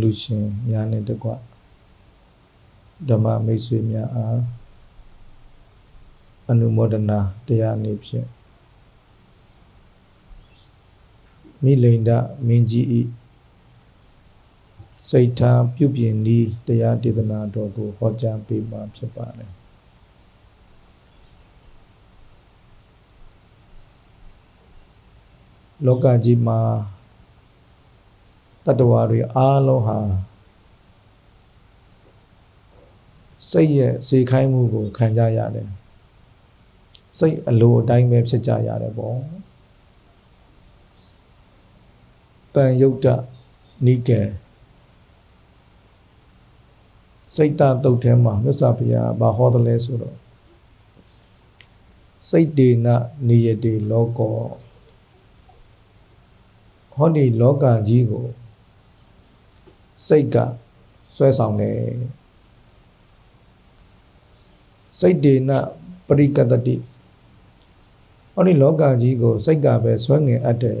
လူရှင်များနဲ့တကွဓမ္မမိတ်ဆွေများအားအနုမောဒနာတရားအနေဖြင့်မိလိန်ဒမင်းကြီးဤစိတ်ထားပြုပြင်ဤတရားဒေသနာတော်ကိုဟောကြားပေးမှာဖြစ်ပါတယ်လောကကြီးမှာ တတ္တဝါတွေအားလုံးဟာစိတ်ရဲ့စေခိုင်းမှုကိုခံကြရတယ်စိတ်အလိုအတိုင်းပဲဖြစ်ကြရတယ်ပေါ့တန်ယုတ်တနိကေစိတ်တတုတ်ထဲမှာမြတ်စွာဘုရားဘာဟောတယ်လဲဆိုတော့စိတ်တေနနိယတေလောကောဟောဒီလောကကြီးကို စိတ်ကဆွဲဆောင်တယ်စိတ်တေနပရိကတတိဟောဒီလောကကြီးကိုစိတ်ကပဲဆွဲငင်အပ်တယ်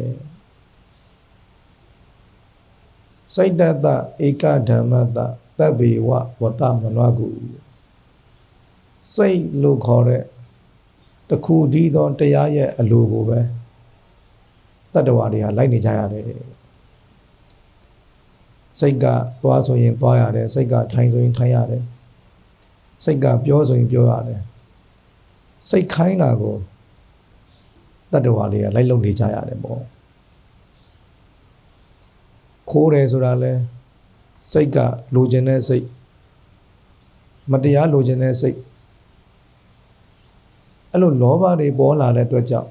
စိတ်တတဧကဓမ္မတတဗ္ဗေဝဝတ္တမနောကုစိတ်လို့ခေါ်တဲ့တခုတည်းသောတရားရဲ့အလိုကိုပဲတတ္တဝါတွေဟာလိုက်နေကြရတယ် စိတ်ကသွားဆိုရင်သွားရတယ်စိတ်ကထိုင်ဆိုရင်ထိုင်ရတယ်စိတ်ကပြောဆိုရင်ပြောရတယ်စိတ်ခိုင်းတာကိုတတ္တဝါတွေကလိုက်လုံနေကြရတယ်ပေါ့ခိုးတယ်ဆိုတာလဲစိတ်ကလိုချင်တဲ့စိတ်မတရားလိုချင်တဲ့စိတ်အဲ့လိုလောဘတွေပေါ်လာတဲ့အတွက်ကြောင့်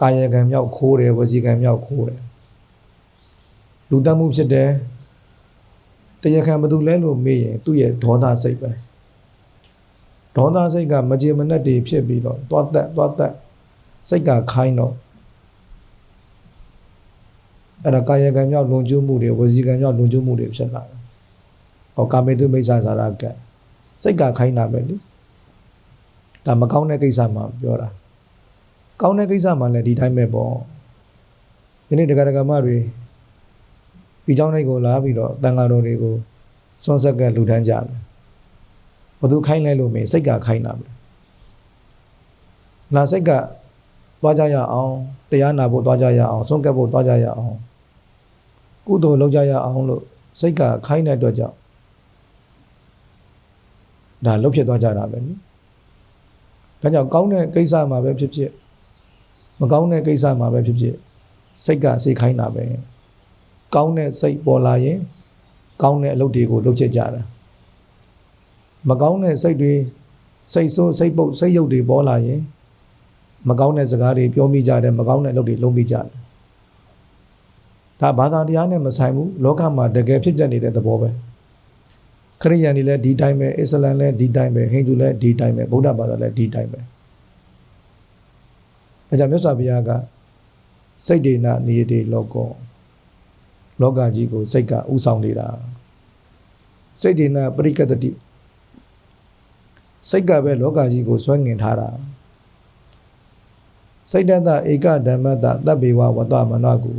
ကာယကံမြောက်ခိုးတယ်ဝစီကံမြောက်ခိုးတယ် လူတတ်မှုဖြစ်တယ်တရားခံဘယ်သူလဲလို့မေးရင်သူ့ရဲ့ဒေါသစိတ်ပဲဒေါသစိတ်ကမကြေမနက်တွေဖြစ်ပြီးတော့သွားတက်သွားတက်စိတ်ကခိုင်းတော့အဲ့ဒါကာယကံမြောက်လုံကျုံမှုတွေဝစီကံမြောက်လုံကျုံမှုတွေဖြစ်လာတယ်ဟောကာမေတုမိစ္ဆာဇာရကံစိတ်ကခိုင်းတာပဲလေဒါမကောင်းတဲ့ကိစ္စမှပြောတာကောင်းတဲ့ကိစ္စမှလည်းဒီတိုင်းပဲပေါ့ဒီနေ့တရားဓမ္မတွေ ဒီเจ้าနိုင်ကိုလာပြီးတော့တန်ဃာတော်တွေကိုစွန့်ဆက်ကလူတန်းကြတယ်ဘသူခိုင်းလဲလို့မေးစိတ်ကခိုင်းတာပဲလာစိတ်ကသွားကြရအောင်တရားနာဖို့သွားကြရအောင်စွန့်ကပ်ဖို့သွားကြရအောင်ကုသိုလ်လုပ်ကြရအောင်လို့စိတ်ကခိုင်းတဲ့အတွက်ကြောင့်ဒါလှုပ်ဖြစ်သွားကြတာပဲနိဒါကြောင့်ကောင်းတဲ့ကိစ္စမှာပဲဖြစ်ဖြစ်မကောင်းတဲ့ကိစ္စမှာပဲဖြစ်ဖြစ်စိတ်ကစိတ်ခိုင်းတာပဲ ကောင်းတဲ့စိတ်ပေါ်လာရင်ကောင်းတဲ့အလုပ်တွေကိုလုပ်ချက်ကြတာမကောင်းတဲ့စိတ်တွေစိတ်ဆိုးစိတ်ပုတ်စိတ်ရုပ်တွေပေါ်လာရင်မကောင်းတဲ့စကားတွေပြောမိကြတယ်မကောင်းတဲ့အလုပ်တွေလုပ်မိကြတယ်ဒါဘာသာတရားနဲ့မဆိုင်ဘူးလောကမှာတကယ်ဖြစ်ပျက်နေတဲ့သဘောပဲခရိယန်တွေလည်းဒီတိုင်းပဲအစ္စလမ်လည်းဒီတိုင်းပဲဟိန္ဒူလည်းဒီတိုင်းပဲဗုဒ္ဓဘာသာလည်းဒီတိုင်းပဲအဲကြောင့်မြတ်စွာဘုရားကစိတ်ဒေနနိယတေလောကော လောကကြီးကိုစိတ်ကဥဆောင်နေတာစိတ်ဒေနပရိကတတိစိတ်ကပဲလောကကြီးကိုဆွဲငင်ထားတာစိတ်တတဧကဓမ္မတတပ်ပေဝဝတ္တမနကု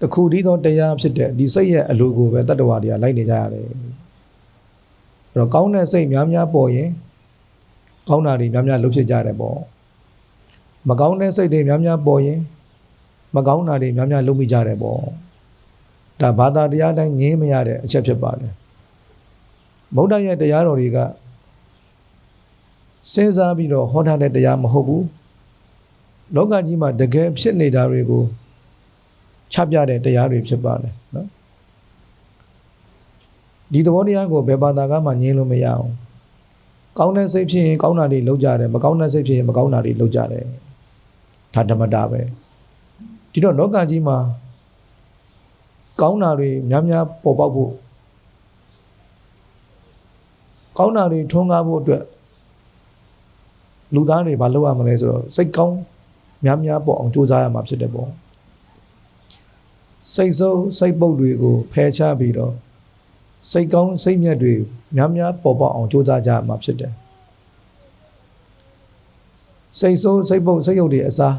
တခုတည်းသောတရားဖြစ်တဲ့ဒီစိတ်ရဲ့အလိုကိုပဲတတ္တဝါတွေကလိုက်နေကြရတယ်အဲ့တော့ကောင်းတဲ့စိတ်များများပေါ်ရင်ကောင်းတာတွေများများလုပ်ဖြစ်ကြတယ်ပေါ့မကောင်းတဲ့စိတ်တွေများများပေါ်ရင် မကောင်းတာတွေများများလုပ်မိကြတယ်ပေါ့ဒါဘာသာတရားတိုင်းငင်းမရတဲ့အချက်ဖြစ်ပါတယ်ဗုဒ္ဓရဲ့တရားတော်တွေကစဉ်းစားပြီးတော့ဟောထားတဲ့တရားမဟုတ်ဘူးလောကကြီးမှာတကယ်ဖြစ်နေတာတွေကိုချပြတဲ့တရားတွေဖြစ်ပါတယ်နော်ဒီသဘောတရားကိုဘယ်ဘာသာကမှငြင်းလို့မရအောင်ကောင်းတဲ့စိတ်ဖြစ်ရင်ကောင်းတာတွေလုပ်ကြတယ်မကောင်းတဲ့စိတ်ဖြစ်ရင်မကောင်းတာတွေလုပ်ကြတယ်ဒါဓမ္မတာပဲ ဒီတော့လောကကြီးမှာကောင်းတာတွေများများပေါ်ပေါက်ဖို့ကောင်းတာတွေထွန်းကားဖို့အတွက်လူသားတွေဘာလုပ်ရမလဲဆိုတော့စိတ်ကောင်းများများပေါ်အောင်ကြိုးစားရမှာဖြစ်တယ်ပေါ့စိတ်ဆိုးစိတ်ပုတ်တွေကိုဖယ်ရှားပြီးတော့စိတ်ကောင်းစိတ်မြတ်တွေများများပေါ်ပေါက်အောင်ကြိုးစားကြရမှာဖြစ်တယ်စိတ်ဆိုးစိတ်ပုတ်စိတ်ယုတ်တွေအစား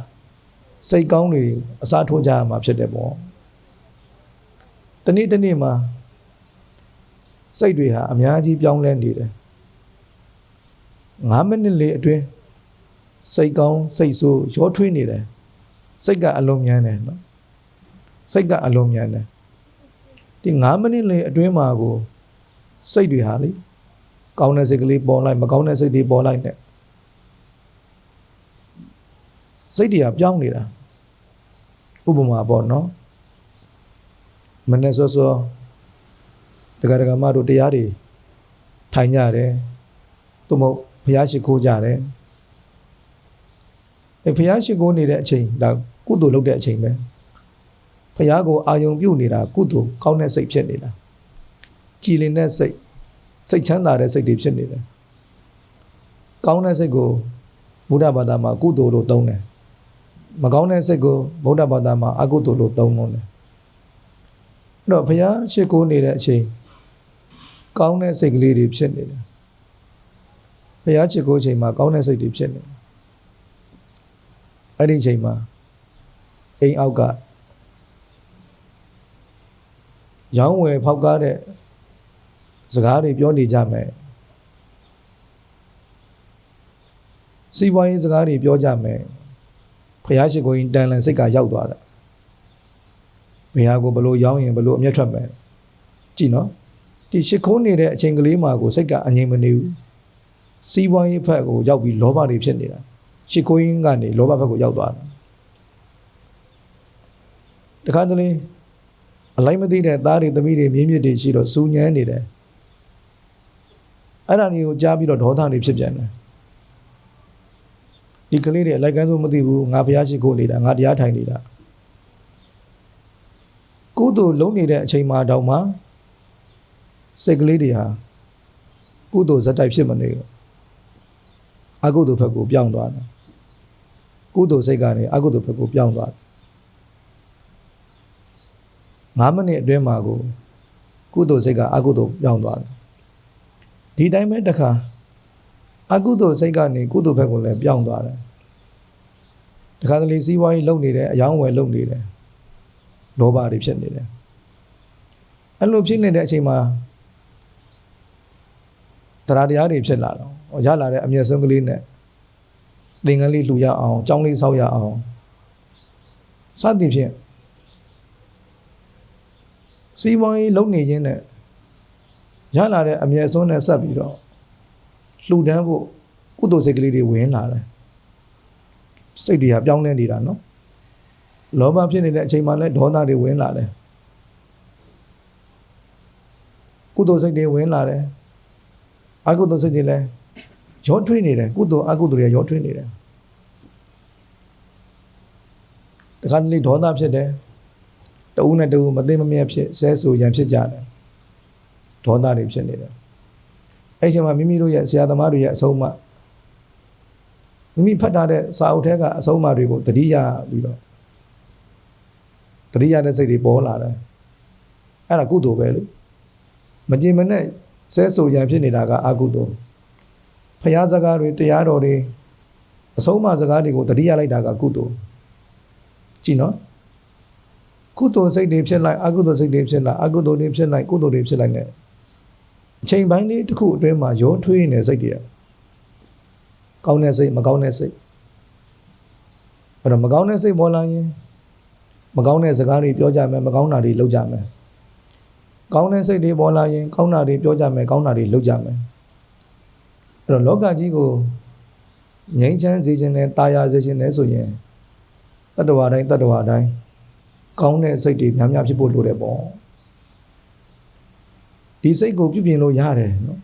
စိတ်ကောင်းတွေအစားထိုးကြရမှာဖြစ်တယ်ပေါ့တနေ့တနေ့မှာစိတ်တွေဟာအများကြီးပြောင်းလဲနေတယ်9မိနစ်လေးအတွင်းစိတ်ကောင်းစိတ်ဆိုးရောထွေးနေတယ်စိတ်ကအလုံးမြန်းတယ်နော်စိတ်ကအလုံးမြန်းတယ်ဒီ9မိနစ်လေးအတွင်းမှာကိုစိတ်တွေဟာလေကောင်းတဲ့စိတ်ကလေးပေါ်လိုက်မကောင်းတဲ့စိတ်တွေပေါ်လိုက်နဲ့ စိတ်တွေကပြောင်းနေတာဥပမာပေါ့နော်မနေ့စောစောတက္ကရာမတို့တရားတွေထိုင်ကြတယ်သူမို့ဘုရားရှိခိုးကြတယ်အဲဘုရားရှိခိုးနေတဲ့အချိန်ဒါကုသိုလ်လုပ်တဲ့အချိန်ပဲဘုရားကိုအာယုံပြုတ်နေတာကုသိုလ်ကောင်းတဲ့စိတ်ဖြစ်နေတာကြည်လင်တဲ့စိတ်စိတ်ချမ်းသာတဲ့စိတ်တွေဖြစ်နေတယ်ကောင်းတဲ့စိတ်ကိုဘုရားဘာသာမှာကုသိုလ်လို့သုံးတယ် မကောင်းတဲ့စိတ်ကိုဗုဒ္ဓဘာသာမှာအကုသိုလ်လို့သုံးလို့တယ်အဲ့တော့ဘုရားရှိခိုးနေတဲ့အချိန်ကောင်းတဲ့စိတ်ကလေးတွေဖြစ်နေတယ်ဘုရားရှိခိုးချိန်မှာကောင်းတဲ့စိတ်တွေဖြစ်နေတယ်အဲ့ဒီချိန်မှာအိမ်အောက်ကရောင်းဝယ်ဖောက်ကားတဲ့စကားတွေပြောနေကြမယ်စီးပွားရေးစကားတွေပြောကြမယ် ဖះရှိခိုးရင်တန်လန်စိတ်ကရောက်သွားတာဘုရားကိုဘလို့ရောင်းရင်ဘလို့အမျက်ထွက်မယ်ကြည့်နော်ဒီရှိခိုးနေတဲ့အချိန်ကလေးမှာကိုစိတ်ကအငြိမ်မနေဘူးစီးပွားရေးဖက်ကိုရောက်ပြီးလောဘတွေဖြစ်နေတာရှိခိုးရင်ကနေလောဘဖက်ကိုရောက်သွားတာတခါတလေအလိုက်မသိတဲ့သားတွေသမီးတွေမြင်းမြစ်တွေရှိတော့စူညမ်းနေတယ်အဲ့ဒါတွေကိုကြားပြီးတော့ဒေါသတွေဖြစ်ပြန်တယ် ဒီကလေးတွေအလိုက်ကန်းစိုးမသိဘူးငါဘုရားရှိခိုးနေတာငါတရားထိုင်နေတာကုသိုလ်လုံးနေတဲ့အချိန်မှာတောင်မှစိတ်ကလေးတွေဟာကုသိုလ်ဇက်တိုက်ဖြစ်မနေဘူးအကုသိုလ်ဘက်ကိုပြောင်းသွားတယ်ကုသိုလ်စိတ်ကနေအကုသိုလ်ဘက်ကိုပြောင်းသွားတယ်9မိနစ်အတွင်းမှာကိုကုသိုလ်စိတ်ကအကုသိုလ်ပြောင်းသွားတယ်ဒီတိုင်းပဲတစ်ခါအကုသိုလ်စိတ်ကနေကုသိုလ်ဘက်ကိုလည်းပြောင်းသွားတယ် တခါတလေစီးပွားရေးလုပ်နေတယ်အယောင်းဝယ်လုပ်နေတယ်လောဘတွေဖြစ်နေတယ်အဲ့လိုဖြစ်နေတဲ့အချိန်မှာတရားတရားတွေဖြစ်လာတော့ရလာတဲ့အမျက်ဆုံးကလေးနဲ့သင်္ကန်းလေးလှူရအောင်ကြောင်းလေးဆောက်ရအောင်စသည်ဖြင့်စီးပွားရေးလုပ်နေခြင်းနဲ့ရလာတဲ့အမျက်ဆုံးနဲ့ဆက်ပြီးတော့လှူဒန်းဖို့ကုသိုလ်စိတ်ကလေးတွေဝင်လာတယ် စိတ်တွေကပြောင်းလဲနေတာနော်လောဘဖြစ်နေတဲ့အချိန်မှာလည်းဒေါသတွေဝင်လာတယ်ကုသိုလ်စိတ်တွေဝင်လာတယ်အကုသိုလ်စိတ်တွေလည်းရောထွေးနေတယ်ကုသိုလ်အကုသိုလ်တွေရောထွေးနေတယ်တခါတလေဒေါသဖြစ်တယ်တဦးနဲ့တဦးမသိမမြတ်ဖြစ်ဆဲဆူရန်ဖြစ်ကြတယ်ဒေါသတွေဖြစ်နေတယ်အဲ့ဒီချိန်မှာမိမိတို့ရဲ့ဆရာသမားတွေရဲ့အဆုံးအမ မိမိဖတ်ထားတဲ့စာအုပ်ထဲကအဆုံးအမတွေကိုတတိယပြီးတော့တတိယတဲ့စိတ်တွေပေါ်လာတယ်အဲ့ဒါကုသိုလ်ပဲလေမကြင်မနဲ့ဆဲဆူရန်ဖြစ်နေတာကအကုသိုလ်ဖျားစကားတွေတရားတော်တွေအဆုံးအမစကားတွေကိုတတိယလိုက်တာကကုသိုလ်ကြည့်နော်ကုသိုလ်စိတ်တွေဖြစ်လိုက်အကုသိုလ်စိတ်တွေဖြစ်လိုက်အကုသိုလ်တွေဖြစ်လိုက်ကုသိုလ်တွေဖြစ်လိုက် ਨੇ အချိန်ပိုင်းလေးတစ်ခုအတွင်းမှာရောထွေးနေစိတ်တွေကော င်းတဲ့စိတ်မကောင်းတဲ့စိတ်အဲ့တော့မကောင်းတဲ့စိတ်ပေါ်လာရင်မကောင်းတဲ့စကားတွေပြောကြမယ်မကောင်းတာတွေလုပ်ကြမယ်ကောင်းတဲ့စိတ်တွေပေါ်လာရင်ကောင်းတာတွေပြောကြမယ်ကောင်းတာတွေလုပ်ကြမယ်အဲ့တော့လောကကြီးကိုငြိမ်းချမ်းစေခြင်းနဲ့တာယာစေခြင်းနဲ့ဆိုရင်တတ္တဝါတိုင်းတတ္တဝါတိုင်းကောင်းတဲ့စိတ်တွေများများဖြစ်ဖို့လိုတယ်ပေါ့ဒီစိတ်ကိုပြုပြင်လို့ရတယ်နော်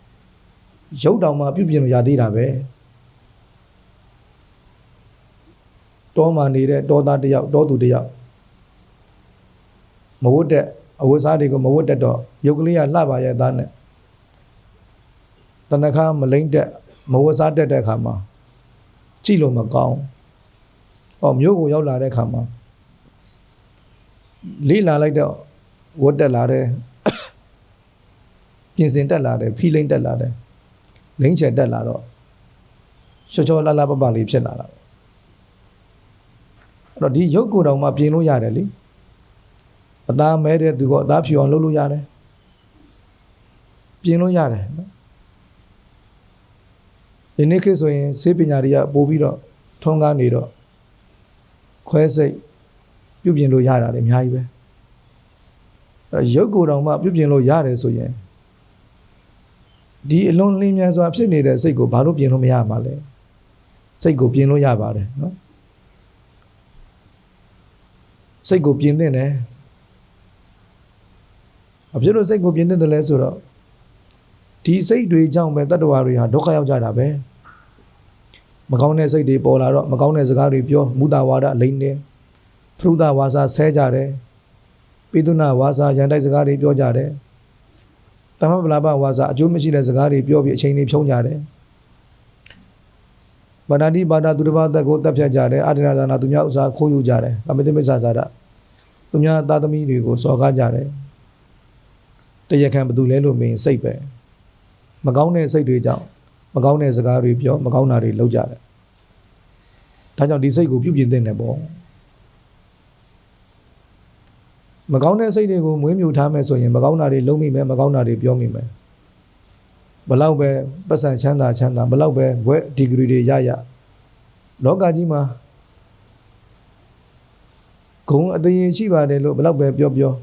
ရုပ်တောင်မှပြုပြင်လို့ရသေးတာပဲ တောမှနေတဲ့တောသားတစ်ယောက်တောသူတစ်ယောက်မဝတ်တဲ့အဝတ်စားတွေကိုမဝတ်တတ်တော့ရုပ်ကလေးကလှပါရဲ့သားနဲ့တနခါမလိမ့်တဲ့မဝတ်စားတတ်တဲ့အခါမှာကြည့်လို့မကောင်း။အော်မြို့ကိုရောက်လာတဲ့အခါမှာလေးလာလိုက်တော့ဝတ်တက်လာတယ်ပြင်စင်တက်လာတယ်ဖီလိမ့်တက်လာတယ်လိမ့်ချယ်တက်လာတော့ချောချောလာလာပပလေးဖြစ်လာတာ အဲ့တော့ဒီရုပ်ကိုယ်တော်မှပြင်လို့ရတယ်လေအသားမဲတဲ့သူကအသားဖြူအောင်လုပ်လို့ရတယ်ပြင်လို့ရတယ်နော်ဒီနေ့ခေတ်ဆိုရင်ဆေးပညာတွေကပို့ပြီးတော့ထုံးကားနေတော့ခွဲစိတ်ပြုပြင်လို့ရတာလေအများကြီးပဲအဲရုပ်ကိုယ်တော်မှပြုပြင်လို့ရတယ်ဆိုရင်ဒီအလွန်လင်းမြန်စွာဖြစ်နေတဲ့စိတ်ကိုဘာလို့ပြင်လို့မရမှာလဲစိတ်ကိုပြင်လို့ရပါတယ်နော် စိတ်ကိုပြင်သင့်တယ်အဖြစ်လို့စိတ်ကိုပြင်သင့်တယ်လဲဆိုတော့ဒီစိတ်တွေကြောင့်ပဲတတ္တဝါတွေဟာဒုက္ခရောက်ကြတာပဲမကောင်းတဲ့စိတ်တွေပေါ်လာတော့မကောင်းတဲ့စကားတွေပြောမူတာဝါဒလိမ့်တယ်ဖရုဒဝါစာဆဲကြတယ်ပိသုနာဝါစာရန်တိုက်စကားတွေပြောကြတယ်တမ္မပလာပဝါစာအကျိုးမရှိတဲ့စကားတွေပြောပြီးအချိန်တွေဖြုံးကြတယ် ဗန္ဒတိဘာဒသူတစ်ပါးသက်ကိုတပ်ဖြတ်ကြတယ်အာဒိနာဒါနာသူများဥစားခိုးယူကြတယ်အမိတမိစ္ဆာဇာတသူများသားသမီးတွေကိုစော်ကားကြတယ်တရခံဘသူလဲလို့မင်းစိတ်ပဲမကောင်းတဲ့စိတ်တွေကြောင့်မကောင်းတဲ့စကားတွေပြောမကောင်းတာတွေလုပ်ကြတယ်ဒါကြောင့်ဒီစိတ်ကိုပြုပြင်သင့်တယ်ပေါ့မကောင်းတဲ့စိတ်တွေကိုမွေးမြူထားမယ်ဆိုရင်မကောင်းတာတွေလုံးမိမယ်မကောင်းတာတွေပြောမိမယ် ဘလောက်ပဲပတ်စံချမ်းသာချမ်းသာဘလောက်ပဲဘွဲဒီဂရီတွေရရလောကကြီးမှာဂုံအတရင်ရှိပါတယ်လို့ဘလောက်ပဲပြောပြော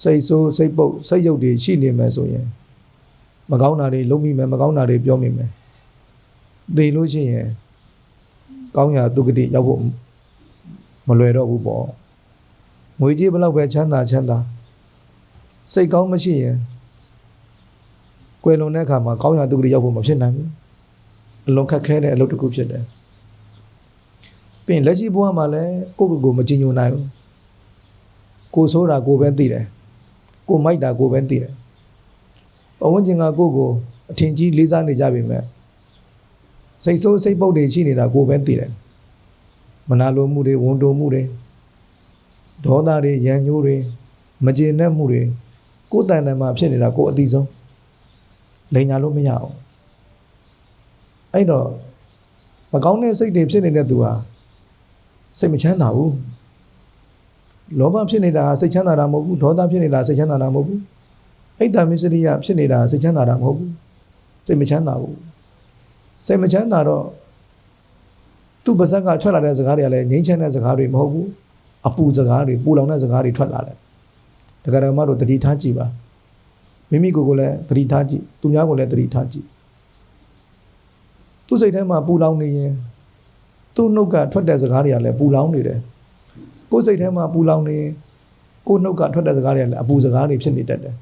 စိတ်ဆိုးစိတ်ပုတ်စိတ်ရုပ်တွေရှိနေမယ်ဆိုရင်မကောင်းတာတွေလုံးမိမယ်မကောင်းတာတွေပြောမိမယ်သေလို့ရှိရင်ကောင်းရာဒုက္ခတိရောက်ဖို့မလွယ်တော့ဘူးပေါ့ငွေကြီးဘလောက်ပဲချမ်းသာချမ်းသာစိတ်ကောင်းမရှိရင် ကွယ်လွန်တဲ့အခါမှာကောင်းရာဒုက္ခတိရောက်ဖို့မဖြစ်နိုင်ဘူးအလွန်ခက်ခဲတဲ့အလုပ်တစ်ခုဖြစ်တယ်ပြီးရင်လက်ရှိဘဝမှာလည်းကိုယ့်ကိုယ်ကိုမကြည်ညိုနိုင်ဘူးကိုယ်ဆိုးတာကိုယ်ပဲသိတယ်ကိုယ်မိုက်တာကိုယ်ပဲသိတယ်ပဝန်းကျင်ကကိုယ့်ကိုအထင်ကြီးလေးစားနေကြပြီမဲ့စိတ်ဆိုးစိတ်ပုတ်တွေရှိနေတာကိုယ်ပဲသိတယ်မနာလိုမှုတွေဝန်တိုမှုတွေဒေါသတွေရန်ညိုးတွေမကျေနပ်မှုတွေကိုယ်တန်တန်မှာဖြစ်နေတာကိုယ်အသိဆုံး လိန်ညာလို့မရအောင်အဲ့တော့မကောင်းတဲ့စိတ်တွေဖြစ်နေတဲ့သူဟာစိတ်မချမ်းသာဘူးလောဘဖြစ်နေတာစိတ်ချမ်းသာတာမဟုတ်ဘူးဒေါသဖြစ်နေတာစိတ်ချမ်းသာတာမဟုတ်ဘူးအိတ်တမစ္စရိယဖြစ်နေတာစိတ်ချမ်းသာတာမဟုတ်ဘူးစိတ်မချမ်းသာဘူးစိတ်မချမ်းသာတော့သူ့ပါဇက်ကထွက်လာတဲ့စကားတွေကလည်းငြိမ်းချမ်းတဲ့စကားတွေမဟုတ်ဘူးအပူစကားတွေပူလောင်တဲ့စကားတွေထွက်လာတယ်တက္ကရာမတို့တတိထားကြည့်ပါ မိမိကိုယ်ကိုလည်းတတိထားကြည့်သူများကိုလည်းတတိထားကြည့်သူ့စိတ်ထဲမှာပူလောင်နေရင်သူ့နှုတ်ကထွက်တဲ့စကားတွေကလည်းပူလောင်နေတယ်ကိုယ်စိတ်ထဲမှာပူလောင်နေရင်ကိုယ်နှုတ်ကထွက်တဲ့စကားတွေကလည်းအပူစကားတွေဖြစ်နေတတ်တယ်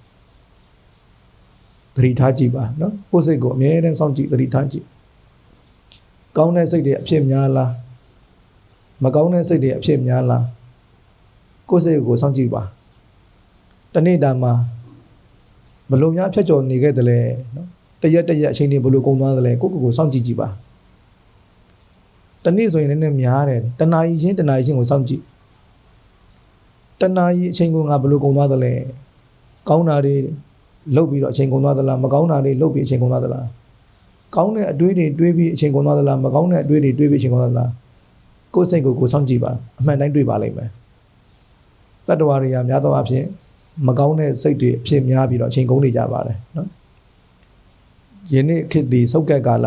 သတိထားကြည့်ပါနော်ကိုယ်စိတ်ကိုအမြဲတမ်းစောင့်ကြည့်သတိထားကြည့်ကောင်းတဲ့စိတ်တွေအဖြစ်များလားမကောင်းတဲ့စိတ်တွေအဖြစ်များလားကိုယ်စိတ်ကိုစောင့်ကြည့်ပါတနေ့တာမှာ ဘလို့များဖြတ်ကျော်နေခဲ့တယ်လဲနော်တရက်တရက်အချိန်တွေဘလို့ကုန်သွားတယ်လဲကိုယ့်ကိုယ်ကိုစောင့်ကြည့်ကြည့်ပါတနေ့ဆိုရင်လည်းများတယ်တနာရီချင်းတနာရီချင်းကိုစောင့်ကြည့်တနာရီအချိန်ကိုငါဘလို့ကုန်သွားတယ်လဲကောင်းတာတွေလှုပ်ပြီးတော့အချိန်ကုန်သွားသလားမကောင်းတာတွေလှုပ်ပြီးအချိန်ကုန်သွားသလားကောင်းတဲ့အတွေးတွေတွေးပြီးအချိန်ကုန်သွားသလားမကောင်းတဲ့အတွေးတွေတွေးပြီးအချိန်ကုန်သွားသလားကိုယ်စိတ်ကိုကိုယ်စောင့်ကြည့်ပါအမှန်တိုင်းတွေးပါလိမ့်မယ်တတ္တဝါတွေကများသောအားဖြင့် မကောင်းတဲ့စိတ်တွေအဖြစ်များပြီးတော့အချိန်ကုန်နေကြပါတယ်နော်ယနေ့ခေတ်ဒီစုတ်ကက်ကာလ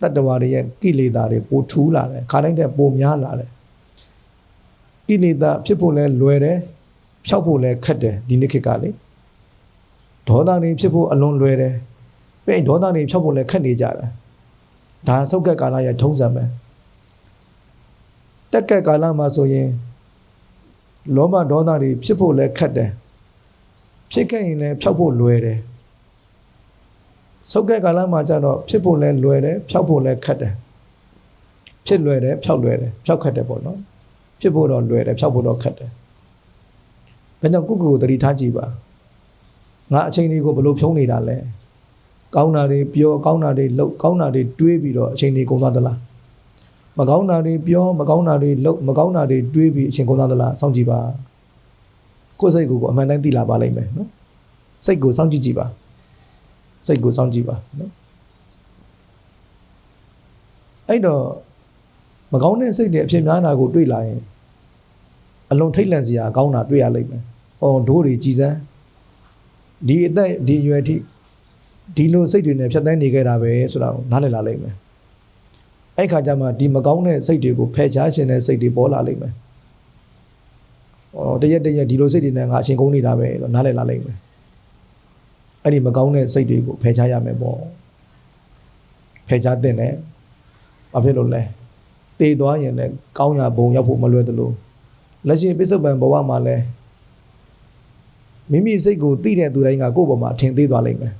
တတ္တဝါတွေရဲ့ကိလေသာတွေပိုထူးလာတယ်ခါတိုင်းတဲ့ပိုများလာတယ်ကိလေသာဖြစ်ဖို့လဲလွယ်တယ်ဖြောက်ဖို့လဲခက်တယ်ဒီနေ့ခေတ်ကလေဒေါသတွေဖြစ်ဖို့အလွန်လွယ်တယ်ပြီးရင်ဒေါသတွေဖြောက်ဖို့လည်းခက်နေကြတယ်ဒါဆုတ်ကက်ကာလရဲ့ထုံးစံပဲတက်ကက်ကာလမှာဆိုရင်လောဘဒေါသတွေဖြစ်ဖို့လည်းခက်တယ် ဖြစ်ခဲ့ရင်လည်းဖြောက်ဖို့လွယ်တယ်ဆုတ်ကက်ကာလမှာကျတော့ဖြစ်ဖို့လည်းလွယ်တယ်ဖြောက်ဖို့လည်းခက်တယ်ဖြစ်လွယ်တယ်ဖြောက်လွယ်တယ်ဖြောက်ခက်တယ်ပေါ့နော်ဖြစ်ဖို့တော့လွယ်တယ်ဖြောက်ဖို့တော့ခက်တယ်ဒါကြောင့်ကိုယ့်ကိုယ်ကိုသတိထားကြည့်ပါငါအချိန်လေးကိုဘလို့ဖြုံးနေတာလဲကောင်းတာတွေပြောကောင်းတာတွေလုပ်ကောင်းတာတွေတွေးပြီးတော့အချိန်လေးကုန်သွားသလားမကောင်းတာတွေပြောမကောင်းတာတွေလုပ်မကောင်းတာတွေတွေးပြီးအချိန်ကုန်သွားသလားစောင့်ကြည့်ပါ ကိုယ်စိတ်ကိုကိုအမှန်တိုင်းသိလာပါလိမ့်မယ်နော်စိတ်ကိုစောင့်ကြည့်ကြည့်ပါစိတ်ကိုစောင့်ကြည့်ပါနော်အဲ့တော့မကောင်းတဲ့စိတ်တွေအဖြစ်များတာကိုတွေးလာရင်အလွန်ထိတ်လန့်စရာကောင်းတာတွေ့ရလိမ့်မယ်။အော်ဒိုးတွေကြည်စမ်းဒီအသက်ဒီအရွယ်ထိဒီလိုစိတ်တွေနဲ့ဖြတ်သန်းနေခဲ့တာပဲဆိုတာကိုနားလည်လာလိမ့်မယ်။အဲ့ခါကျမှဒီမကောင်းတဲ့စိတ်တွေကိုဖယ်ရှားခြင်းတဲ့စိတ်တွေပေါ်လာလိမ့်မယ်။အော် တရက်တရက်ဒီလိုစိတ်တွေနဲ့ငါအရှင်ကုန်းနေတာပဲလို့နားလည်လာလိမ့်မယ်။အဲ့ဒီမကောင်းတဲ့စိတ်တွေကိုဖယ်ရှားရမယ်ပေါ့။ဖယ်ရှားတဲ့နဲ့ဘာဖြစ်လို့လဲ။တည်သွားရင်လည်းကောင်းရာဘုံရောက်ဖို့မလွယ်သလိုလက်ရှိပစ္စုပန်ဘဝမှာလည်းမိမိစိတ်ကိုသိတဲ့သူတိုင်းကကိုယ့်ဘဝမှာထင်သေးသွားလိမ့်မယ်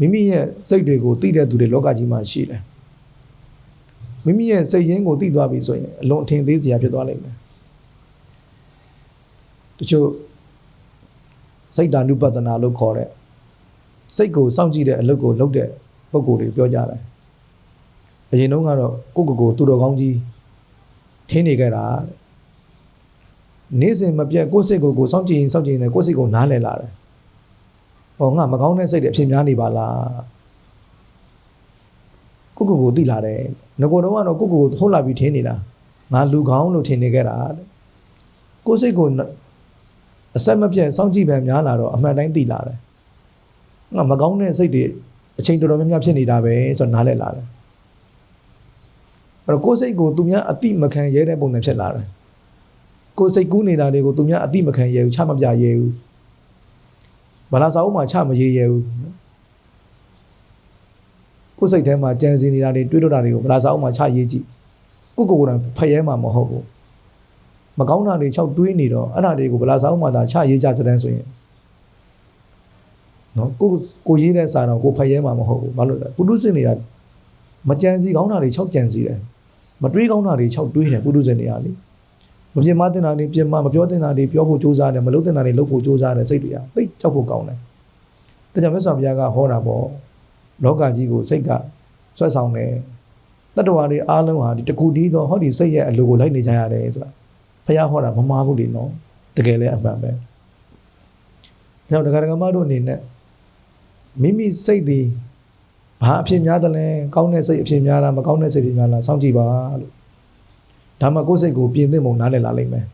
မိမိရဲ့စိတ်တွေကိုသိတဲ့သူတွေလောကကြီးမှာရှိတယ်မိမိရဲ့စိတ်ရင်းကိုသိသွားပြီဆိုရင်အလွန်အထင်သေးစရာဖြစ်သွားလိမ့်မယ် တချို့စိတ်ဓာနုပဒနာလို့ခေါ်တဲ့စိတ်ကိုစောင့်ကြည့်တဲ့အလုပ်ကိုလုပ်တဲ့ပုံကိုယ်တွေပြောကြတယ်အရင်တုန်းကတော့ကိုယ့်ကိုယ်ကိုသူတော်ကောင်းကြီးထင်းနေကြတာတဲ့နေ့စဉ်မပြတ်ကိုယ့်စိတ်ကိုကိုယ်စောင့်ကြည့်ရင်စောင့်ကြည့်ရင်လည်းကိုယ့်စိတ်ကိုနားလည်လာတယ်။ဟောငါမကောင်းတဲ့စိတ်တွေအဖြစ်များနေပါလား။ကိုယ့်ကိုယ်ကိုသိလာတယ်။ငကိုတော့ကတော့ကိုယ့်ကိုယ်ကိုထုတ်လာပြီးထင်းနေတာ။ငါလူကောင်းလို့ထင်နေခဲ့တာတဲ့။ကိုယ့်စိတ်ကို အဆက်မပြတ်စောင့်ကြည့်ပဲများလာတော့အမှန်တိုင်းသိလာတယ်။ငါမကောင်းတဲ့စိတ်တွေအချိန်တော်တော်များများဖြစ်နေတာပဲဆိုတော့နားလည်လာတယ်။အဲ့တော့ကိုယ်စိတ်ကိုသူများအတိမခံရဲတဲ့ပုံစံဖြစ်လာတယ်။ကိုယ်စိတ်ကူးနေတာတွေကိုသူများအတိမခံရဲဘူးချမပြရဲဘူး။ဘာလာစာအုပ်မှာချမရေးရဲဘူးနော်။ကိုယ်စိတ်ထဲမှာကြံစည်နေတာတွေတွေးတော့တာတွေကိုဘာလာစာအုပ်မှာချရေးကြည့်။ကိုယ့်ကိုယ်ကိုယ်တိုင်ဖျဲမှာမဟုတ်ဘူး။ မကောင်းတာတွေ၆တွေးနေတော့အဲ့ဒါတွေကိုဘာလာစာအုပ်မှာသာချရေးကြစတဲ့ဆိုရင်နော်ကိုကိုရေးတဲ့စာတော့ကိုဖျဲမှာမဟုတ်ဘူး။ဘာလို့လဲ။ပုထုဇဉ်တွေကမကြံစီကောင်းတာတွေ၆ကြံစီတယ်။မတွေးကောင်းတာတွေ၆တွေးတယ်ပုထုဇဉ်တွေကလေ။မပြင်းမတင်တာတွေပြင်းမမပြောတင်တာတွေပြောဖို့ကြိုးစားတယ်မလုပ်တင်တာတွေလုပ်ဖို့ကြိုးစားတယ်စိတ်တွေကသိကြောက်ဖို့ကောင်းတယ်။ဒါကြောင့်မြတ်စွာဘုရားကဟောတာပေါ့။လောကကြီးကိုစိတ်ကဆွဲဆောင်တယ်။တတ္တဝါတွေအားလုံးဟာဒီတကူတီးတော့ဟောဒီစိတ်ရဲ့အလိုကိုလိုက်နေကြရတယ်ဆိုတာ ဘုရားဟောတာမမှားဘူးလေနော်။တကယ်လည်းအမှန်ပဲ။နောက်တရားဓမ္မတို့အနေနဲ့မိမိစိတ်ဒီဘာအဖြစ်များတယ်လဲကောင်းတဲ့စိတ်အဖြစ်များလားမကောင်းတဲ့စိတ်အဖြစ်များလားစောင့်ကြည့်ပါလို့ဒါမှကိုယ်စိတ်ကိုပြင်သင့်ပုံနားလည်လာလိမ့်မယ်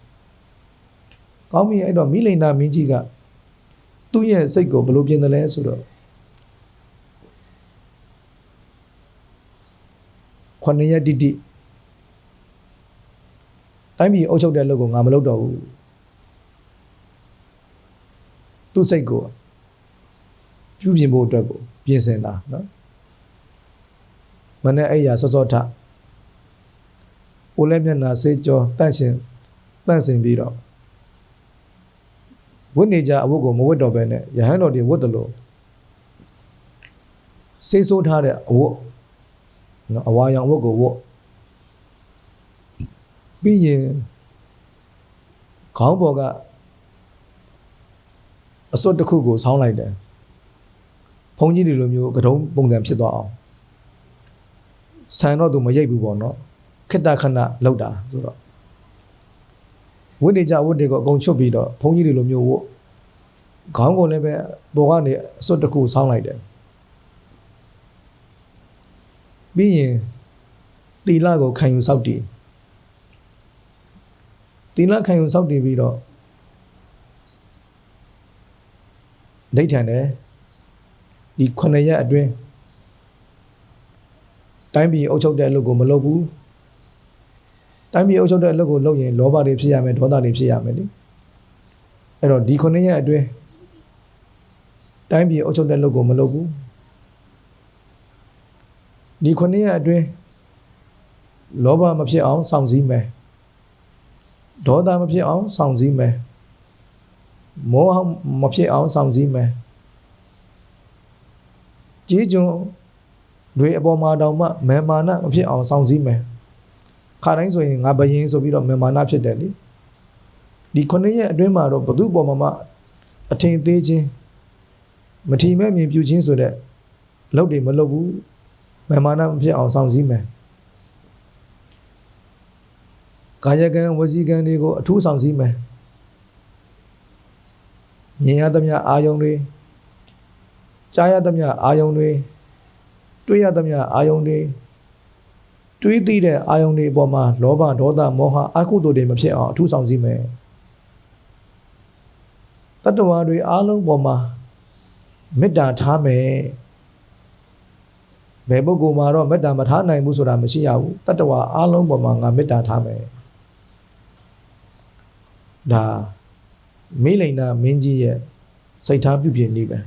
ကောင်းပြီအဲ့တော့မိလိန်နာမင်းကြီးကသူ့ရဲ့စိတ်ကိုဘယ်လိုပြင်တယ်လဲဆိုတော့ခொနရက်တိတိ တိုင်းပြည်အုပ်ချုပ်တဲ့လုပ်ကိုငါမလုပ်တော့ဘူးသူ့စိတ်ကိုပြုပြင်ဖို့အတွက်ကိုပြင်ဆင်တာနော်မနဲ့အဲ့ရစောစောထကိုလည်းမျက်နာစေးကြောတန့်ရှင်တန့်စင်ပြီးတော့ဝတ်နေကြအဝတ်ကိုမဝတ်တော့ဘဲနဲ့ရဟန်းတော်တွေဝတ်တယ်လို့စေးဆိုးထားတဲ့အဝတ်နော်အဝါရောင်အဝတ်ကိုဝတ် ပြီးရင်ခေါင်းပေါ်ကအစွတ်တစ်ခုကိုဆောင်းလိုက်တယ်ဘုန်းကြီးတွေလိုမျိုးကတုံးပုံစံဖြစ်သွားအောင်ဆန်တော့သူမရိပ်ဘူးပေါ့နော်ခက်တခဏလောက်တာဆိုတော့ဝိနေကြဝတ်တွေကိုအကုန်ချွတ်ပြီးတော့ဘုန်းကြီးတွေလိုမျိုးဝတ်ခေါင်းကုန်လည်းပဲပေါ်ကနေအစွတ်တစ်ခုဆောင်းလိုက်တယ်ပြီးရင်တီလာကိုခံယူစောက်တည် တီလာခံယူစောက်တည်ပြီးတော့ဒိဋ္ဌံတယ်ဒီ9ရက်အတွင်းတိုင်းပြည်အုပ်ချုပ်တဲ့အလုပ်ကိုမလုပ်ဘူးတိုင်းပြည်အုပ်ချုပ်တဲ့အလုပ်ကိုလုပ်ရင်လောဘတွေဖြစ်ရမယ်ဒေါသတွေဖြစ်ရမယ်လေအဲ့တော့ဒီ9ရက်အတွင်းတိုင်းပြည်အုပ်ချုပ်တဲ့အလုပ်ကိုမလုပ်ဘူးဒီ9ရက်အတွင်းလောဘမဖြစ်အောင်စောင့်စည်းမယ် ဒေါသမဖြစ်အောင်စောင့်စည်းမယ်မောဟမဖြစ်အောင်စောင့်စည်းမယ်ကြီးကျွန်းတွေအပေါ်မှာတောင်မှမေမာနမဖြစ်အောင်စောင့်စည်းမယ်ခါတိုင်းဆိုရင်ငါဘယင်းဆိုပြီးတော့မေမာနဖြစ်တယ်လေဒီခုနှစ်ရက်အတွင်းမှာတော့ဘသူ့ပေါ်မှာမှအထင်သေးခြင်းမထီမဲ့မြင်ပြူခြင်းဆိုတဲ့လုပ်တွေမလုပ်ဘူးမေမာနမဖြစ်အောင်စောင့်စည်းမယ် ကာယကံဝစီကံတွေကိုအထူးဆောင်စည်းမယ်မြင်ရသမျှအာယုံတွေကြားရသမျှအာယုံတွေတွေ့ရသမျှအာယုံတွေတွေးသိတဲ့အာယုန်တွေအပေါ်မှာလောဘဒေါသမောဟအကုသိုလ်တွေမဖြစ်အောင်အထူးဆောင်စည်းမယ်တတ္တဝါတွေအားလုံးပေါ်မှာမေတ္တာထားမယ်ဘယ်ပုဂ္ဂိုလ်မှာတော့မေတ္တာမထားနိုင်ဘူးဆိုတာမရှိရဘူးတတ္တဝါအားလုံးပေါ်မှာငါမေတ္တာထားမယ် ဒါမိလိန်နာမင်းကြီးရဲ့စိတ်ထားပြုပြင်နေပဲ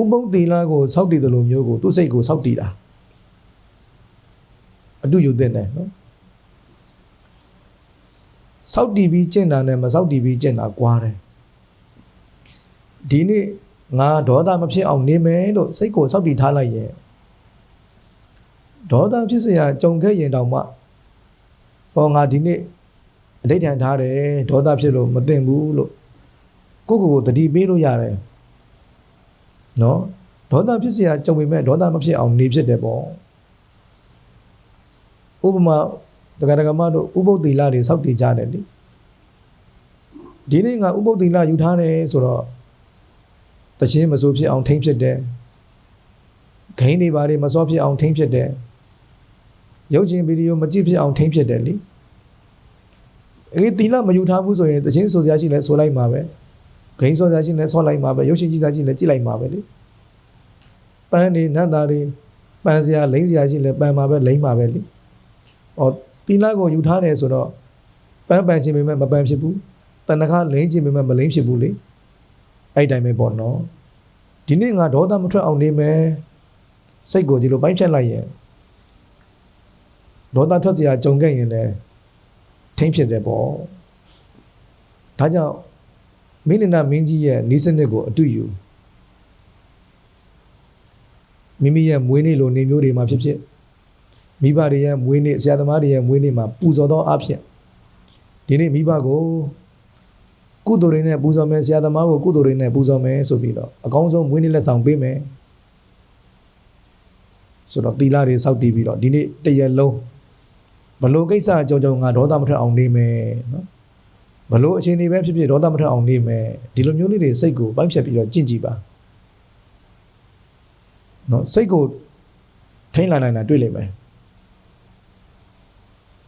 ဥပုံသီလကိုစောက်တည်တယ်လို့မျိုးကိုသူ့စိတ်ကိုစောက်တည်တာအတုယူတဲ့နဲ့နော်စောက်တည်ပြီးကျင့်တာနဲ့မစောက်တည်ပြီးကျင့်တာကွာတယ်ဒီနေ့ငါဒေါသမဖြစ်အောင်နေမယ်လို့စိတ်ကိုစောက်တည်ထားလိုက်ရဲ့ဒေါသဖြစ်စရာကြုံခဲ့ရင်တောင်မှဟောငါဒီနေ့ အဋိဋ္ဌံထားတယ်ဒေါသဖြစ်လို့မသိဘူးလို့ကိုယ့်ကိုယ်ကိုတတိပေးလို့ရတယ်နော်ဒေါသဖြစ်เสียကြုံပေမဲ့ဒေါသမဖြစ်အောင်နေဖြစ်တယ်ပေါ့ဥပမာတက္ကရာမတို့ဥပုပ်တိလတွေစောက်တည်ကြတယ်လေဒီနေ့ငါဥပုပ်တိလယူထားတယ်ဆိုတော့တခြင်းမစိုးဖြစ်အောင်ထိမ့်ဖြစ်တယ်ဂိမ်းတွေဘာတွေမစောဖြစ်အောင်ထိမ့်ဖြစ်တယ်ရုပ်ရှင်ဗီဒီယိုမကြည့်ဖြစ်အောင်ထိမ့်ဖြစ်တယ်လေ အေးတိလမယူထားဘူးဆိုရင်တခြင်းဆိုစရာရှိလဲဆိုလိုက်မှာပဲဂိမ်းဆိုစရာရှိလဲဆောလိုက်မှာပဲရုပ်ရှင်ကြည့်စရာရှိလဲကြည့်လိုက်မှာပဲလေပန်းနေနတ်သားတွေပန်းစရာလိမ့်စရာရှိလဲပန်းမှာပဲလိမ့်မှာပဲလေ။အော်တိလကိုယူထားတယ်ဆိုတော့ပန်းပန်ခြင်းပေမဲ့မပန်ဖြစ်ဘူး။တဏ္ဍခလိမ့်ခြင်းပေမဲ့မလိမ့်ဖြစ်ဘူးလေ။အဲ့တိုင်းပဲပေါ့နော်။ဒီနေ့ငါဒေါသမထွက်အောင်နေမယ်။စိတ်ကိုဒီလိုပိုင်းဖြတ်လိုက်ရင်ဒေါသထွက်စရာကြုံခဲ့ရင်လည်း ထိမ့်ဖြစ်တယ်ပေါ့။ဒါကြောင့်မင်းနနာမင်းကြီးရဲ့ဤစနစ်ကိုအတူယူမိမိရဲ့မွေးနေ့လိုနေမျိုးတွေမှာဖြစ်ဖြစ်မိဘတွေရဲ့မွေးနေ့ဆရာသမားတွေရဲ့မွေးနေ့မှာပူဇော်သောအဖြစ်ဒီနေ့မိဘကိုကုသိုလ်တွေနဲ့ပူဇော်မယ်ဆရာသမားကိုကုသိုလ်တွေနဲ့ပူဇော်မယ်ဆိုပြီးတော့အကောင်းဆုံးမွေးနေ့လက်ဆောင်ပေးမယ်ဆိုတော့တီလာတွေစောက်တည်ပြီးတော့ဒီနေ့တရက်လုံး ဘလို့ကိစ္စအကြောင်းကြောင့်ငါဒေါသမထွက်အောင်နေမယ်နော်ဘလို့အချိန်တွေပဲဖြစ်ဖြစ်ဒေါသမထွက်အောင်နေမယ်ဒီလိုမျိုးလေးတွေစိတ်ကိုပိုင်းဖြတ်ပြီးတော့ကြင့်ကြည့်ပါနော်စိတ်ကိုထိမ့်လာနိုင်တာတွေ့လိမ့်မယ်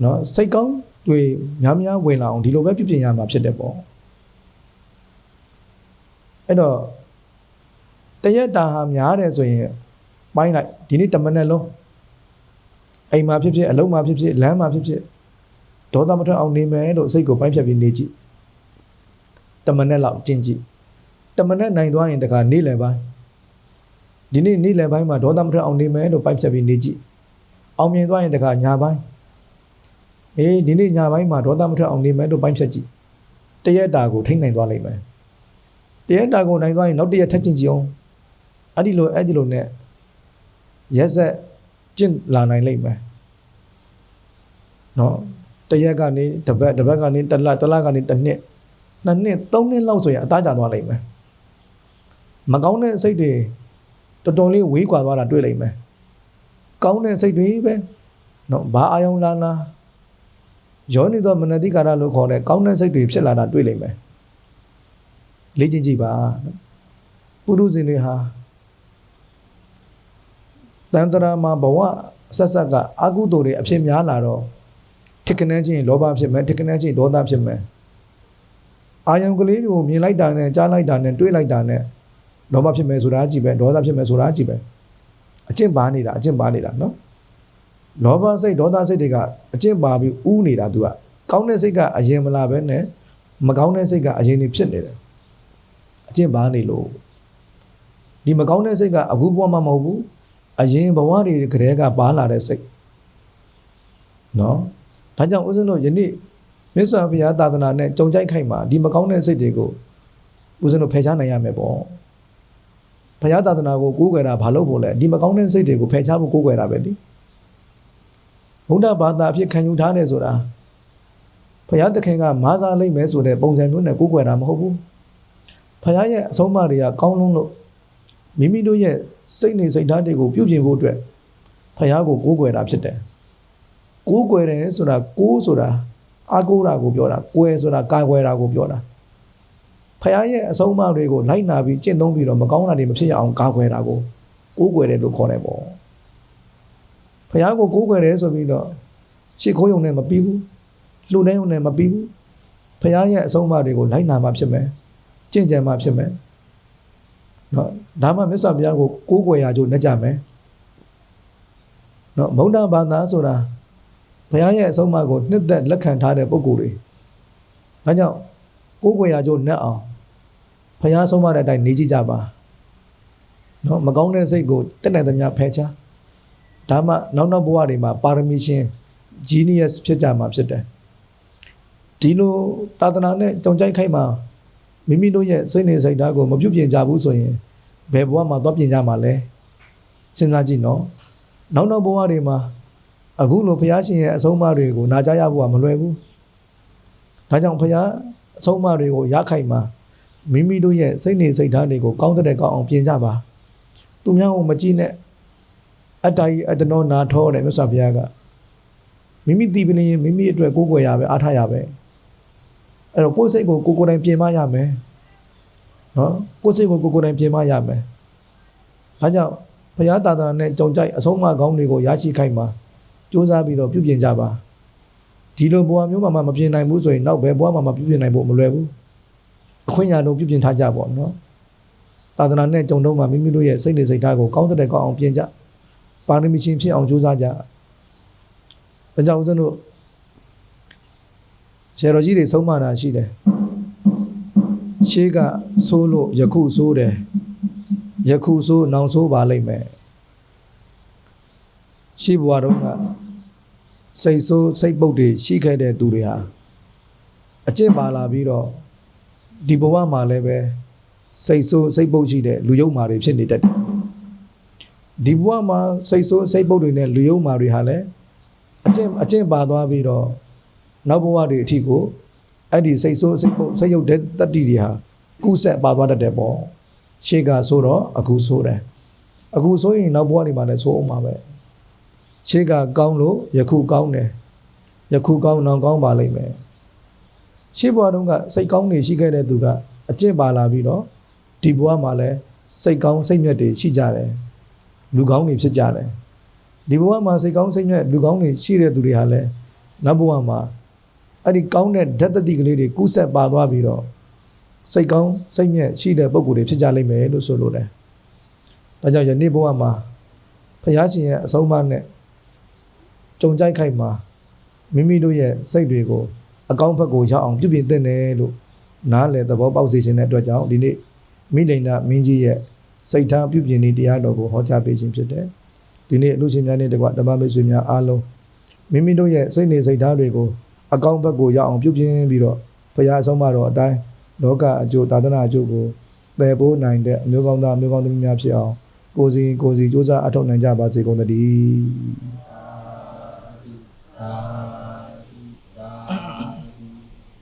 နော်စိတ်ကောင်းတွေများများဝင်လာအောင်ဒီလိုပဲပြပြင်ရမှာဖြစ်တယ်ပေါ့အဲ့တော့တရက်တာဟာများတယ်ဆိုရင်ပိုင်းလိုက်ဒီနေ့တမနဲ့လုံး အိမ်မှာဖြစ်ဖြစ်အလုံးမှာဖြစ်ဖြစ်လမ်းမှာဖြစ်ဖြစ်ဒေါသမထွက်အောင်နေမယ်လို့စိတ်ကိုပိုင်းဖြတ်ပြီးနေကြည့်တမနဲ့လောက်ကျင့်ကြည့်တမနဲ့နိုင်သွားရင်တခါနေလယ်ပိုင်းဒီနေ့နေ့လယ်ပိုင်းမှာဒေါသမထွက်အောင်နေမယ်လို့ပိုင်းဖြတ်ပြီးနေကြည့်အောင်မြင်သွားရင်တခါညာပိုင်းအေးဒီနေ့ညပိုင်းမှာဒေါသမထွက်အောင်နေမယ်လို့ပိုင်းဖြတ်ကြည့်တရက်တာကိုထိမ့်နိုင်သွားလိမ့်မယ်တရက်တာကိုနိုင်သွားရင်နောက်တရက်ထက်ကျင့်ကြည့်အောင်အဲ့ဒီလိုအဲ့ဒီလိုနဲ့ရက်ဆက် ကျင့်လာနိုင်လိမ့်မယ်နော်တရက်ကနေတပတ်တပတ်ကနေတစ်လတစ်လကနေတစ်နှစ်နှစ်နှစ်သုံးနှစ်လောက်ဆိုရင်အသားကျသွားလိမ့်မယ်မကောင်းတဲ့စိတ်တွေတော်တော်လေးဝေးကွာသွားတာတွေ့လိမ့်မယ်ကောင်းတဲ့စိတ်တွေပဲနော်ဘာအာယုံလာလာယောနိသောမနတိကာရလို့ခေါ်တဲ့ကောင်းတဲ့စိတ်တွေဖြစ်လာတာတွေ့လိမ့်မယ်လေ့ကျင့်ကြည့်ပါပုရုဇဉ်တွေဟာ တန်တရာမှာဘဝဆက်ဆက်ကအကုသိုလ်တွေအဖြစ်များလာတော့ထစ်ကနေချင်းလောဘဖြစ်မယ်ထစ်ကနေချင်းဒေါသဖြစ်မယ်အာယုံကလေးကိုမြင်လိုက်တာနဲ့ကြားလိုက်တာနဲ့တွေးလိုက်တာနဲ့လောဘဖြစ်မယ်ဆိုတာကြည့်ပဲဒေါသဖြစ်မယ်ဆိုတာကြည့်ပဲအကျင့်ပါနေတာအကျင့်ပါနေတာနော်လောဘစိတ်ဒေါသစိတ်တွေကအကျင့်ပါပြီးဥနေတာ तू ကကောင်းတဲ့စိတ်ကအရင်မလာပဲနဲ့မကောင်းတဲ့စိတ်ကအရင်နေဖြစ်နေတယ်အကျင့်ပါနေလို့ဒီမကောင်းတဲ့စိတ်ကအခုဘဝမှာမဟုတ်ဘူး အရင်ဘဝတွေကတည်းကပါလာတဲ့စိတ်နော်ဒါကြောင့်ဦးဇင်းတို့ယနေ့မြတ်စွာဘုရားသာသနာနဲ့ကြုံကြိုက်ခိုက်မှာဒီမကောင်းတဲ့စိတ်တွေကိုဦးဇင်းတို့ဖယ်ရှားနိုင်ရမယ်ပေါ့ဘုရားသာသနာကိုကိုးကွယ်တာဘာလို့ဖို့လဲဒီမကောင်းတဲ့စိတ်တွေကိုဖယ်ရှားဖို့ကိုးကွယ်တာပဲလေဘုရားဘာသာအဖြစ်ခံယူထားတယ်ဆိုတာဘုရားသခင်ကမာစာလိမ့်မယ်ဆိုတဲ့ပုံစံမျိုးနဲ့ကိုးကွယ်တာမဟုတ်ဘူးဘုရားရဲ့အဆုံးအမတွေကကောင်းလုံးလို့ မိမိတို့ရဲ့စိတ်နေစိတ်ဓာတ်တွေကိုပြုပြင်ဖို့အတွက်ဘုရားကိုကိုးကွယ်တာဖြစ်တယ်ကိုးကွယ်တယ်ဆိုတာကိုးဆိုတာအာကိုးတာကိုပြောတာကွယ်ဆိုတာကာကွယ်တာကိုပြောတာဖခင်ရဲ့အဆုံးအမတွေကိုလိုက်နာပြီးကျင့်သုံးပြီးတော့မကောင်းတာတွေမဖြစ်ရအောင်ကာကွယ်တာကိုကိုးကွယ်တယ်လို့ခေါ်တယ်ပေါ့ဘုရားကိုကိုးကွယ်တယ်ဆိုပြီးတော့ရှ िख ိုးယုံနဲ့မပြီးဘူးလှူနေယုံနဲ့မပြီးဘူးဘုရားရဲ့အဆုံးအမတွေကိုလိုက်နာမှဖြစ်မယ်ကြင်ကြံမှဖြစ်မယ် နော်ဒါမှမြတ်စွာဘုရားကိုကိုးကွယ်ရကြိုးနဲ့ကြမယ်နော်ဗုဒ္ဓဘာသာဆိုတာဘုရားရဲ့အဆုံးအမကိုနှစ်သက်လက်ခံထားတဲ့ပုဂ္ဂိုလ်တွေဒါကြောင့်ကိုးကွယ်ရကြိုးနဲ့အောင်ဘုရားဆုံးမတဲ့အတိုင်းနေကြည့်ကြပါနော်မကောင်းတဲ့စိတ်ကိုတက်နိုင်သမျှဖယ်ရှားဒါမှနောက်နောက်ဘဝတွေမှာပါရမီရှင် genius ဖြစ်ကြမှာဖြစ်တယ်ဒီလိုသာသနာနဲ့ကြုံကြိုက်ခိုက်မှာ မိမိတို့ရဲ့စိတ်နေစိတ်ဓာတ်ကိုမပြုတ်ပြင်ကြဘူးဆိုရင်ဘယ်ဘဝမှာသွားပြင်ကြမှာလဲစဉ်းစားကြည့်နော်နောက်နောက်ဘဝတွေမှာအခုလိုဘုရားရှင်ရဲ့အဆုံးအမတွေကိုနာကြားရဖို့ကမလွယ်ဘူးဒါကြောင့်ဘုရားအဆုံးအမတွေကိုရခိုက်မှာမိမိတို့ရဲ့စိတ်နေစိတ်ဓာတ်တွေကိုကောင်းတဲ့ကောင်းအောင်ပြင်ကြပါသူများကိုမကြည့်နဲ့အတ္တကြီးအတ္တနောနာထောတယ်မြတ်စွာဘုရားကမိမိတည်ပလင်မိမိအတွက်ကိုယ်ကိုယ်ရပဲအားထားရပဲ အဲ့တော့ကိုယ်စိတ်ကိုကိုယ်ကိုယ်တိုင်ပြင်မရမယ်နော်ကိုယ်စိတ်ကိုကိုယ်ကိုယ်တိုင်ပြင်မရမယ်ဒါကြောင့်ဘုရားတာသနာနဲ့ကြုံကြိုက်အဆုံးအမကောင်းတွေကိုရရှိခိုက်မှာစူးစမ်းပြီးတော့ပြုပြင်ကြပါဒီလိုဘဝမျိုးမှာမပြင်နိုင်ဘူးဆိုရင်နောက်ဘယ်ဘဝမှာမပြုပြင်နိုင်ဖို့မလွယ်ဘူးအခွင့်အရေးတော့ပြုပြင်ထားကြပါနော်သာသနာနဲ့ကြုံတော့မှမိမိတို့ရဲ့စိတ်နေစိတ်ဓာတ်ကိုကောင်းတဲ့ကောင်းအောင်ပြင်ကြပါရမီရှင်ဖြစ်အောင်ကြိုးစားကြ။ဒါကြောင့်ဦးဇင်းတို့ဆ ရာတော်ကြီးတွေဆုံးမတာရှိတယ်။ရှေးကဆိုးလို့ယခုဆိုးတယ်။ယခုဆိုးနောင်ဆိုးပါလိမ့်မယ်။ရှေးဘဝတုန်းကစိတ်ဆိုးစိတ်ပုတ်တွေရှိခဲ့တဲ့သူတွေဟာအကျင့်ပါလာပြီးတော့ဒီဘဝမှာလည်းပဲစိတ်ဆိုးစိတ်ပုတ်ရှိတဲ့လူယုံမာတွေဖြစ်နေတတ်တယ်။ဒီဘဝမှာစိတ်ဆိုးစိတ်ပုတ်တွေနဲ့လူယုံမာတွေဟာလည်းအကျင့်အကျင့်ပါသွားပြီးတော့ နောက်ဘဝတွေအထိကိုအဲ့ဒီစိတ်ဆိုးစိတ်ပုတ်စိတ်ရုပ်တဲ့တတ္တိတွေဟာကုဆက်ပါသွားတတ်တယ်ပေါ့ရှေ့ကဆိုတော့အခုဆိုတယ်အခုဆိုရင်နောက်ဘဝတွေမှာလည်းဆိုအောင်ပါပဲရှေ့ကကောင်းလို့ယခုကောင်းတယ်ယခုကောင်းနောက်ကောင်းပါလိမ့်မယ်ရှေ့ဘဝတုန်းကစိတ်ကောင်းနေရှိခဲ့တဲ့သူကအကျင့်ပါလာပြီးတော့ဒီဘဝမှာလည်းစိတ်ကောင်းစိတ်မြတ်တွေရှိကြတယ်လူကောင်းတွေဖြစ်ကြတယ်ဒီဘဝမှာစိတ်ကောင်းစိတ်မြတ်လူကောင်းတွေရှိတဲ့သူတွေဟာလည်းနောက်ဘဝမှာ အဲ့ဒီကောင်းတဲ့ဓာတ်တတိကလေးတွေကူးဆက်ပါသွားပြီးတော့စိတ်ကောင်းစိတ်မြတ်ရှိတဲ့ပုံကိုယ်တွေဖြစ်ကြလိမ့်မယ်လို့ဆိုလိုတယ်။ဒါကြောင့်ယနေ့ဘဝမှာဘုရားရှင်ရဲ့အဆုံးအမနဲ့ကြုံကြိုက်ခိုက်မှာမိမိတို့ရဲ့စိတ်တွေကိုအကောင်းဘက်ကိုရောက်အောင်ပြုပြင်သင့်တယ်လို့နားလည်သဘောပေါက်စေခြင်းတဲ့အတွက်ကြောင့်ဒီနေ့မိလိန်နာမင်းကြီးရဲ့စိတ်ထားပြုပြင်နေတရားတော်ကိုဟောကြားပေးခြင်းဖြစ်တယ်။ဒီနေ့အလူရှင်များနဲ့တကွဓမ္မမိတ်ဆွေများအားလုံးမိမိတို့ရဲ့စိတ်နေစိတ်ဓာတ်တွေကို အကောင့်ဘက်ကိုရောက်အောင်ပြုပြင်ပြီးတော့ဘုရားအဆုံးမတော်အတိုင်းလောကအကျိုးသာသနာအကျိုးကိုပယ်ပိုးနိုင်တဲ့အမျိုးကောင်းသားအမျိုးကောင်းသမီးများဖြစ်အောင်ကိုစီကိုစီစ조사အထောက်နိုင်ကြပါစေကုန်သတည်း